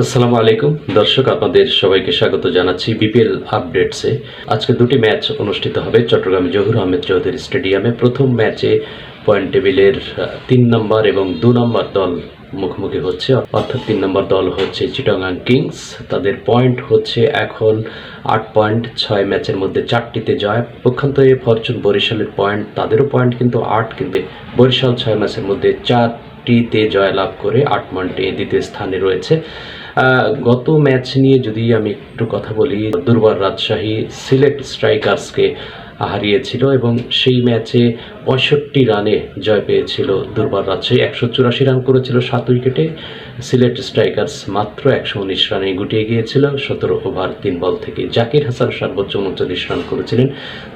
আসসালামু আলাইকুম। দর্শক, আপনাদের সবাইকে স্বাগত জানাচ্ছি বিপিএল আপডেটসে। আজকে দুটি ম্যাচ অনুষ্ঠিত হবে। চট্টগ্রাম জহুর আহমেদ চৌধুরী স্টেডিয়ামে প্রথম ম্যাচে পয়েন্ট টেবিলের তিন নম্বর এবং দু নম্বর দল মুখোমুখি হচ্ছে। অর্থাৎ তিন নম্বর দল হচ্ছে চিটগাং কিংস। তাদের পয়েন্ট হচ্ছে এখন আট পয়েন্ট ছয় ম্যাচের মধ্যে চারটিতে জয়। পক্ষান্তরে ফরচুন বরিশালের পয়েন্ট, তাদেরও পয়েন্ট কিন্তু আট, কিন্তু বরিশাল ছয় ম্যাচের মধ্যে চারটিতে জয়লাভ করে আট পয়েন্টে দ্বিতীয় স্থানে রয়েছে। গত ম্যাচ নিয়ে যদি আমি একটু কথা বলি দুর্বার রাজশাহী সিলেট স্ট্রাইকার্সকে হারিয়েছিল এবং সেই ম্যাচে পঁয়ষট্টি রানে জয় পেয়েছিল দুর্বার রাজশাহী। একশো চুরাশি রান করেছিল সাত উইকেটে। সিলেট স্ট্রাইকার্স মাত্র একশো উনিশ রানে গুটিয়ে গিয়েছিল। সতেরো ওভার, তিন বল থেকে। জাকির হাসান সর্বোচ্চ উনচল্লিশ রান করেছিলেন।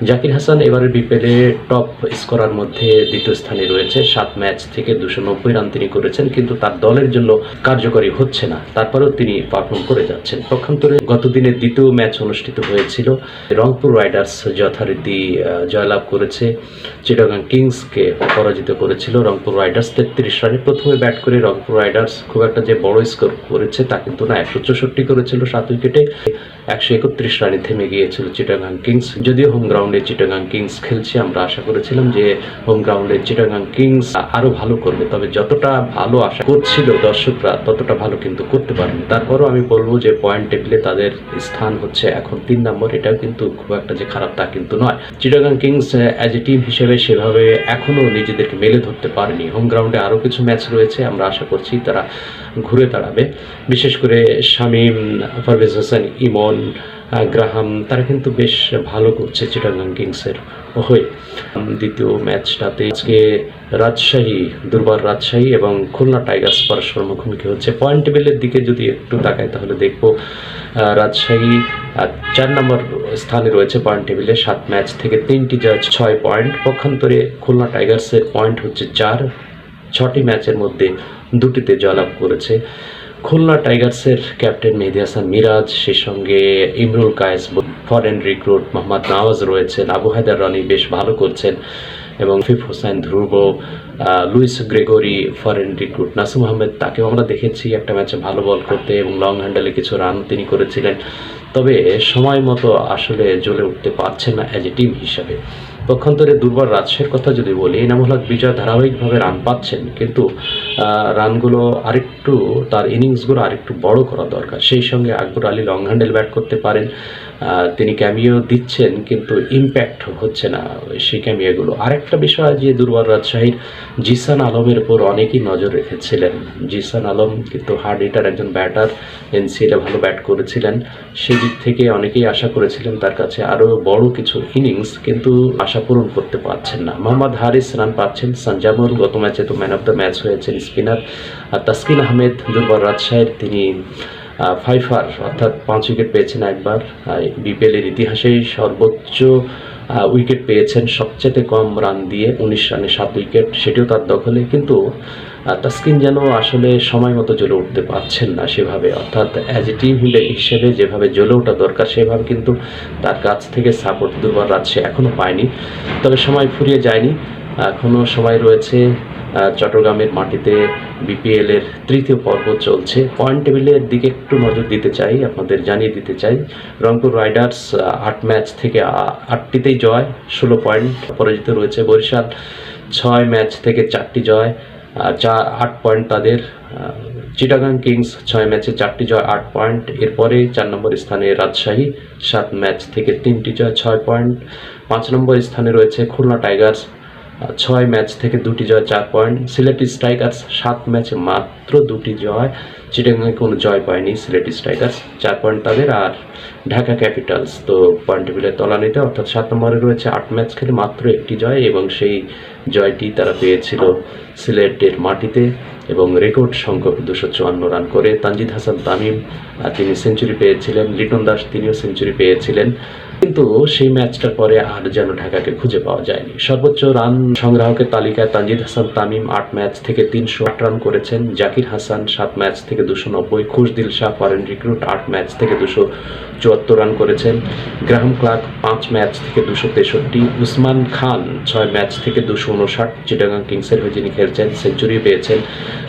জাকির হাসান এবারের বিপিএলে টপ স্কোরার মধ্যে দ্বিতীয় স্থানে রয়েছে। সাত ম্যাচ থেকে দুশো নব্বই রান তিনি করেছেন, কিন্তু তার দলের জন্য কার্যকরী হচ্ছে না। তারপরেও তিনি পারফর্ম করে যাচ্ছেন। পক্ষান্তরে গত দিনের দ্বিতীয় ম্যাচ অনুষ্ঠিত হয়েছিল রংপুর রাইডার্স যথারীতি আহ, জয়লাভ করেছে। চিটাগাং কিংসকে পরাজিত করেছিল রংপুর রাইডার্স। তেত্রিশ রানে প্রথমে ব্যাট করে রংপুর রাইডার্স খুব একটা যে বড় স্কোর করেছে তা কিন্তু না। একশো চৌষট্টি করেছিল সাত উইকেটে। একশো একত্রিশ রানে থেমে গিয়েছিল চিটাগাং কিংস। যদিও হোম গ্রাউন্ডে চিটাগাং কিংস খেলছে আমরা আশা করেছিলাম যে হোম গ্রাউন্ডে চিটাগাং কিংস আরও ভালো করবে। তবে যতটা ভালো আশা করছিল দর্শকরা ততটা ভালো কিন্তু করতে পারেনি। তারপরও আমি বলব যে পয়েন্ট টেবিলে তাদের স্থান হচ্ছে এখন তিন নম্বর। এটাও কিন্তু খুব একটা যে খারাপ তা কিন্তু নয়। Chittagong kings as a team হিসেবে সেভাবে এখনও নিজেদেরকে মেলে ধরতে পারেনি। হোম গ্রাউন্ডে আরও কিছু ম্যাচ রয়েছে, আমরা আশা করছি তারা ঘুরে দাঁড়াবে। বিশেষ করে শামীম পারভেজ হোসেন, ইমন গ্রাহাম তারা কিন্তু বেশ ভালো করছে চিটাগাং কিংসের হয়ে। দ্বিতীয় ম্যাচটাতে আজকে রাজশাহী, দুর্বার রাজশাহী এবং খুলনা টাইগার্স পরস্পর মুখোমুখি হচ্ছে। পয়েন্ট টেবিলের দিকে যদি একটু তাকাই তাহলে দেখব রাজশাহী চার নম্বর স্থানে রয়েছে পয়েন্ট টেবিলে। সাত ম্যাচ থেকে তিনটি জয় ছয় পয়েন্ট। পক্ষান্তরে খুলনা টাইগার্সের পয়েন্ট হচ্ছে চার। ছটি ম্যাচের মধ্যে দুটিতে জয়লাভ করেছে। খুলনা টাইগার্সের ক্যাপ্টেন মেহেদি হাসান মিরাজ, সেই সঙ্গে ইমরুল কায়েস ফরেন রিক্রুট মোহাম্মদ নওয়াজ রয়েছেন, আবু হায়দার রনি বেশ ভালো করছেন, এবং Afif Hossain Dhrubo Lewis Gregory, foreign recruit Nasim Ahmed, তাকেও আমরা দেখেছি একটা ম্যাচে ভালো বল করতে এবং লং হ্যান্ডেলে কিছু রান তিনি করেছিলেন। তবে সময় মতো আসলে জ্বলে উঠতে পারছেন না অ্যাজ এ টিম হিসাবে। পক্ষান্তরে দুর্বার রাজ্যের কথা যদি বলি এনামূল হক বিজয় ধারাবাহিকভাবে রান পাচ্ছেন, কিন্তু রানগুলো আরেকটু, তার ইনিংসগুলো আরেকটু বড় করা দরকার। সেই সঙ্গে Akbar Ali long handle bat করতে পারেন। তিনি ক্যামিও দিচ্ছেন, কিন্তু ইম্প্যাক্ট হচ্ছে না সেই ক্যামিওগুলো আরেকটা বিষয় যে দুর্বার রাজশাহীর জিসান আলমের উপর অনেকেই নজর রেখেছিলেন। জিসান আলম কিন্তু হার্ড হিটার একজন ব্যাটার এনসিএলে ভালো ব্যাট করেছিলেন। সেই দিক থেকে অনেকেই আশা করেছিলেন তার কাছে আরও বড় কিছু ইনিংস কিন্তু আশা পূরণ করতে পারছেন না। মোহাম্মদ হারিস রান পাচ্ছেন সঞ্জামুল গত ম্যাচে তো ম্যান অফ দ্য ম্যাচ হয়েছেন স্পিনার আর তাসকিন আহমেদ দুর্বার রাজশাহীর তিনি ফাইফার অর্থাৎ পাঁচ উইকেট পেয়েছেন একবার। বিপিএলের ইতিহাসেই সর্বোচ্চ উইকেট পেয়েছেন সবচেয়ে কম রান দিয়ে, উনিশ রানে সাত উইকেট সেটিও তার দখলে, কিন্তু তাসকিন যেন আসলে সময় মতো জ্বলে উঠতে পারছেন না সেভাবে। অর্থাৎ অ্যাজ এ টিম হিসেবে যেভাবে জ্বলে ওঠা দরকার, সেভাবে কিন্তু তার কাছ থেকে সাপোর্ট দুর্বার রাজ্যে এখনও পায়নি। তবে সময় ফুরিয়ে যায়নি। এখনও সময় রয়েছে চট্টগ্রামের মাটিতে বিপিএল এর তৃতীয় পর্ব চলছে। পয়েন্ট টেবিলের দিকে একটু নজর দিতে চাই, আপনাদের জানিয়ে দিতে চাই। রংপুর রাইডার্স আট ম্যাচ থেকে আটটিতেই জয়, ষোলো পয়েন্ট পরাজিত রয়েছে। বরিশাল ছয় ম্যাচ থেকে চারটি জয় চা, আট পয়েন্ট তাদের। চিটাগাং কিংস ছয় ম্যাচে চারটি জয়, আট পয়েন্ট এরপরে চার নম্বর স্থানে রাজশাহী, সাত ম্যাচ থেকে তিনটি জয়, ছয় পয়েন্ট পাঁচ নম্বর স্থানে রয়েছে খুলনা টাইগার্স ছয় ম্যাচ থেকে দুটি জয়, চার পয়েন্ট। সিলেটি স্ট্রাইকার্স সাত ম্যাচে মাত্র দুটি জয়। চিটাগাংয়ে কোনো জয় পায়নি সিলেটি স্ট্রাইকার্স, চার পয়েন্ট তাদের। আর ঢাকা ক্যাপিটালস তো পয়েন্ট টেবিলের তলানিতে, অর্থাৎ সাত নম্বরে রয়েছে আট ম্যাচ খেলে মাত্র একটি জয় এবং সেই জয়টি তারা পেয়েছিল সিলেটের মাটিতে। এবং রেকর্ড সংখ্যক দুশো চুয়ান্ন রান করে তানজিদ হাসান তামিম তিনি সেঞ্চুরি পেয়েছিলেন। লিটন দাস, তিনিও সেঞ্চুরি পেয়েছিলেন। কিন্তু সেই ম্যাচটার পরে আর যেন ঢাকাকে খুঁজে পাওয়া যায়নি। সর্বোচ্চ রান সংগ্রাহকের তালিকায় তানজিদ হাসান তামিম আট ম্যাচ থেকে তিনশো আট রান করেছেন। জাকির হাসান সাত ম্যাচ থেকে দুশো নব্বই, খুশদিল শাহ, ফরেন রিক্রুট আট ম্যাচ থেকে দুশো চুয়াত্তর রান করেছেন। গ্রাহাম ক্লার্ক পাঁচ ম্যাচ থেকে দুশো তেষট্টি, উসমান খান ছয় ম্যাচ থেকে দুশো উনষাট, চিটাগাং কিংসের হয়ে যিনি খেলছেন সেঞ্চুরি পেয়েছেন।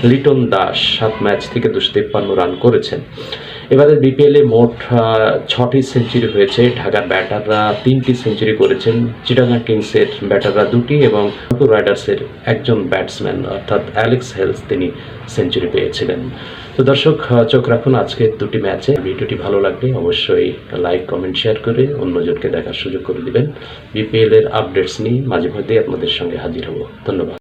লিটন দাস সাত ম্যাচ থেকে দুশো তিপ্পান্ন রান করেছেন। এবারে বিপিএলে মোট ছটি সেঞ্চুরি হয়েছে। ঢাকার ব্যাটাররা তিনটি সেঞ্চুরি করেছেন। চিটাগাং কিংসের ব্যাটাররা দুটি এবং রাইডার্সের একজন ব্যাটসম্যান, অর্থাৎ অ্যালেক্স হেলস, তিনি সেঞ্চুরি পেয়েছিলেন। তো দর্শক চোখ রাখুন আজকের দুটি ম্যাচে। ভিডিওটি ভালো লাগলে অবশ্যই লাইক, কমেন্ট, শেয়ার করে অন্যজনকে দেখার সুযোগ করে দিবেন। বিপিএল এর আপডেটস নিয়ে মাঝে মধ্যেই আপনাদের সঙ্গে হাজির হব। ধন্যবাদ।